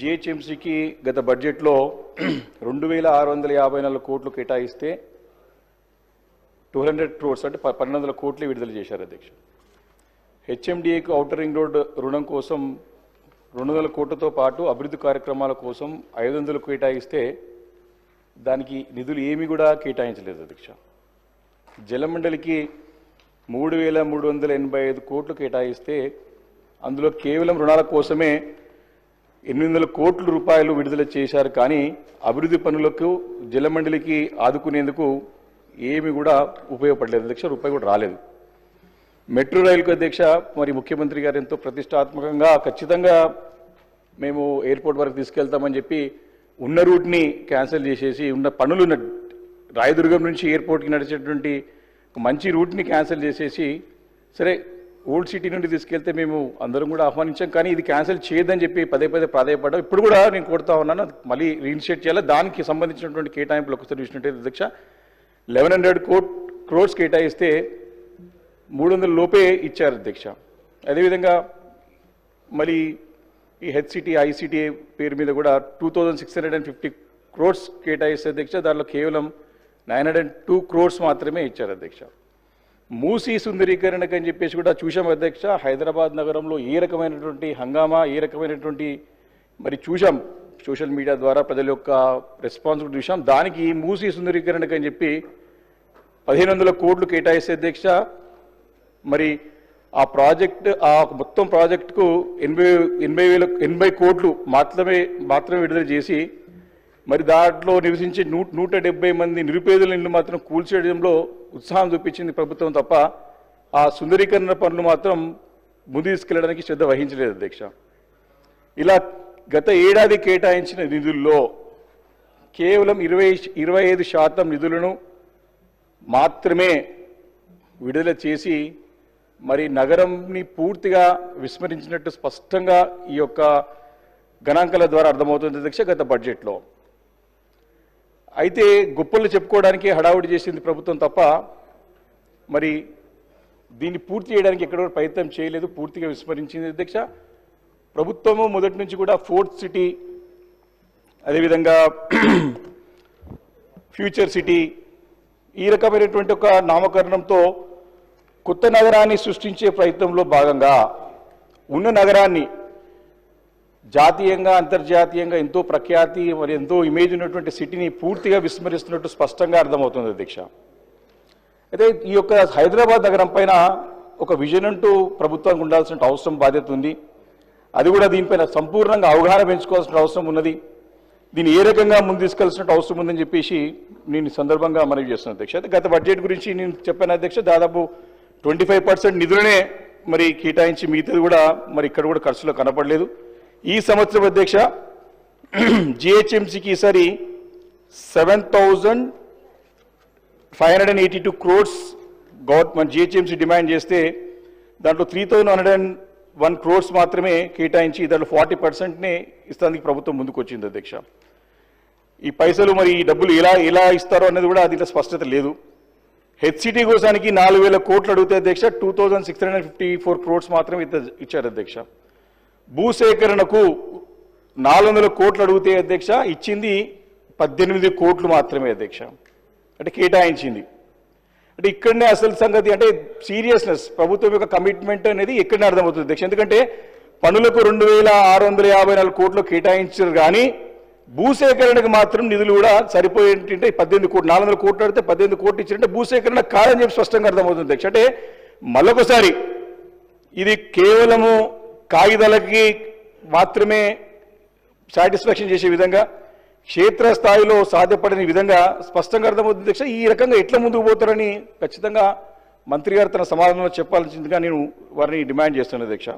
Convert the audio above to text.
జిహెచ్ఎంసీకి గత బడ్జెట్లో రెండు వేల ఆరు వందల యాభై నాలుగు కోట్లు కేటాయిస్తే టూ హండ్రెడ్ క్రోర్స్ అంటే పన్నెండు వందల కోట్లు విడుదల చేశారు అధ్యక్ష. హెచ్ఎండిఏకు ఔటర్ రింగ్ రోడ్ రుణం కోసం రెండు వందల కోట్లతో పాటు అభివృద్ధి కార్యక్రమాల కోసం ఐదు వందలు కేటాయిస్తే దానికి నిధులు ఏమీ కూడా కేటాయించలేదు అధ్యక్ష. జలమండలికి మూడు వేల మూడు వందల ఎనభై ఐదు కోట్లు కేటాయిస్తే అందులో కేవలం రుణాల కోసమే ఎనిమిది వందల కోట్ల రూపాయలు విడుదల చేశారు. కానీ అభివృద్ధి పనులకు జలమండలికి ఆదుకునేందుకు ఏమి కూడా ఉపయోగపడలేదు. అధ్యక్ష రూపాయి కూడా రాలేదు. మెట్రో రైలుకు అధ్యక్ష మరి ముఖ్యమంత్రి గారు ఎంతో ప్రతిష్టాత్మకంగా ఖచ్చితంగా మేము ఎయిర్పోర్ట్ వరకు తీసుకెళ్తామని చెప్పి ఉన్న రూట్ని క్యాన్సిల్ చేసేసి ఉన్న పనులు రాయదుర్గం నుంచి ఎయిర్పోర్ట్కి నడిచేటువంటి మంచి రూట్ని క్యాన్సిల్ చేసేసి సరే ఓల్డ్ సిటీ నుండి తీసుకెళ్తే మేము అందరం కూడా ఆహ్వానించాం. కానీ ఇది క్యాన్సిల్ చేయదని చెప్పి పదే పదే ప్రాధాయపడ్డాం. ఇప్పుడు కూడా నేను కోరుతా ఉన్నాను మళ్ళీ రీఇనిషియేట్ చేయాలి. దానికి సంబంధించినటువంటి కేటాయింపులు ఒకసారి చూసినట్టయితే అధ్యక్ష లెవెన్ హండ్రెడ్ కోట్ క్రోడ్స్ కేటాయిస్తే మూడు వందల లోపే ఇచ్చారు అధ్యక్ష. అదేవిధంగా మళ్ళీ ఈ హెచ్సిటీ ఐసిటీ పేరు మీద కూడా two thousand six hundred and fifty crores కేటాయిస్తే అధ్యక్ష దాంట్లో కేవలం nine hundred and two crores మాత్రమే ఇచ్చారు అధ్యక్ష. మూసీ సుందరీకరణకు అని చెప్పేసి కూడా చూశాం అధ్యక్ష. హైదరాబాద్ నగరంలో ఏ రకమైనటువంటి హంగామా ఏ రకమైనటువంటి మరి చూశాం సోషల్ మీడియా ద్వారా ప్రజల యొక్క రెస్పాన్స్ కూడా చూశాం. దానికి మూసీ సుందరీకరణకు అని చెప్పి పదిహేను వందల కోట్లు కేటాయిస్తే అధ్యక్ష మరి ఆ ప్రాజెక్ట్ ఆ మొత్తం ప్రాజెక్టుకు ఎనభై ఎనభై వేల ఎనభై కోట్లు మాత్రమే మాత్రమే విడుదల చేసి మరి దాంట్లో నివసించే నూ నూట డెబ్బై మంది నిరుపేదల ఇళ్ళు మాత్రం కూల్చేయడంలో ఉత్సాహం చూపించింది ప్రభుత్వం తప్ప ఆ సుందరీకరణ పనులు మాత్రం ముందు తీసుకెళ్ళడానికి శ్రద్ధ వహించలేదు అధ్యక్ష. ఇలా గత ఏడాది కేటాయించిన నిధుల్లో కేవలం ఇరవై ఇరవై ఐదు శాతం నిధులను మాత్రమే విడుదల చేసి మరి నగరంని పూర్తిగా విస్మరించినట్టు స్పష్టంగా ఈ యొక్క గణాంకాల ద్వారా అర్థమవుతుంది అధ్యక్ష గత బడ్జెట్లో. అయితే గొప్పలు చెప్పుకోవడానికి హడావుడి చేసింది ప్రభుత్వం తప్ప మరి దీన్ని పూర్తి చేయడానికి ఎక్కడ కూడా ప్రయత్నం చేయలేదు పూర్తిగా విస్మరించింది అధ్యక్ష. ప్రభుత్వము మొదటి నుంచి కూడా ఫోర్త్ సిటీ అదేవిధంగా ఫ్యూచర్ సిటీ ఈ రకమైనటువంటి ఒక నామకరణంతో కొత్త నగరాన్ని సృష్టించే ప్రయత్నంలో భాగంగా ఉన్న నగరాన్ని జాతీయంగా అంతర్జాతీయంగా ఎంతో ప్రఖ్యాతి మరి ఎంతో ఇమేజ్ ఉన్నటువంటి సిటీని పూర్తిగా విస్మరిస్తున్నట్టు స్పష్టంగా అర్థమవుతుంది అధ్యక్ష. అయితే ఈ యొక్క హైదరాబాద్ నగరం పైన ఒక విజన్ అంటూ ప్రభుత్వానికి ఉండాల్సిన అవసరం బాధ్యత ఉంది. అది కూడా దీనిపైన సంపూర్ణంగా అవగాహన పెంచుకోవాల్సిన అవసరం ఉన్నది. దీన్ని ఏ రకంగా ముందు తీసుకెళ్ళాల్సిన అవసరం ఉందని చెప్పేసి నేను సందర్భంగా మనవి చేస్తున్నాను అధ్యక్ష. అయితే గత బడ్జెట్ గురించి నేను చెప్పాను అధ్యక్ష దాదాపు ట్వంటీ ఫైవ్ పర్సెంట్ నిధులనే మరి కేటాయించి మిగతాది కూడా మరి ఇక్కడ కూడా ఖర్చులో కనపడలేదు. ఈ సంవత్సరం అధ్యక్ష జిహెచ్ఎంసీకి ఈసారి seven thousand five hundred and eighty two crores government GHMC demand చేస్తే దాంట్లో three thousand hundred and one crores మాత్రమే కేటాయించి దాంట్లో ఫార్టీ పర్సెంట్నే ఇస్తానికి ప్రభుత్వం ముందుకొచ్చింది అధ్యక్ష. ఈ పైసలు మరి ఈ డబ్బులు ఎలా ఎలా ఇస్తారో అనేది కూడా దీంట్లో స్పష్టత లేదు. హెచ్సిటీ కోసానికి నాలుగు వేల కోట్లు అడిగితే అధ్యక్ష two thousand six hundred fifty four crores మాత్రమే ఇచ్చారు అధ్యక్ష. భూసేకరణకు నాలుగు వందల కోట్లు అడిగితే అధ్యక్ష ఇచ్చింది పద్దెనిమిది కోట్లు మాత్రమే అధ్యక్ష. అంటే కేటాయించింది. అంటే ఇక్కడనే అసలు సంగతి అంటే సీరియస్నెస్ ప్రభుత్వం యొక్క కమిట్మెంట్ అనేది ఇక్కడనే అర్థమవుతుంది అధ్యక్ష. ఎందుకంటే పనులకు రెండు వేల ఆరు వందల యాభై నాలుగు కోట్లు కేటాయించారు కానీ భూసేకరణకు మాత్రం నిధులు కూడా సరిపోయేంటే పద్దెనిమిది కోట్లు నాలుగు వందల కోట్లు అడితే పద్దెనిమిది కోట్లు ఇచ్చారంటే భూసేకరణ కాదని చెప్పి స్పష్టంగా అర్థమవుతుంది అధ్యక్ష. అంటే మళ్ళొకసారి ఇది కేవలము కాగితాలకి మాత్రమే సాటిస్ఫాక్షన్ చేసే విధంగా క్షేత్రస్థాయిలో సాధ్యపడని విధంగా స్పష్టంగా అర్థమవుతుంది అధ్యక్ష. ఈ రకంగా ఎట్లా ముందుకు పోతారని ఖచ్చితంగా మంత్రి గారు తన సమాధానంలో చెప్పాల్సిందిగా నేను వారిని డిమాండ్ చేస్తున్నాను అధ్యక్ష.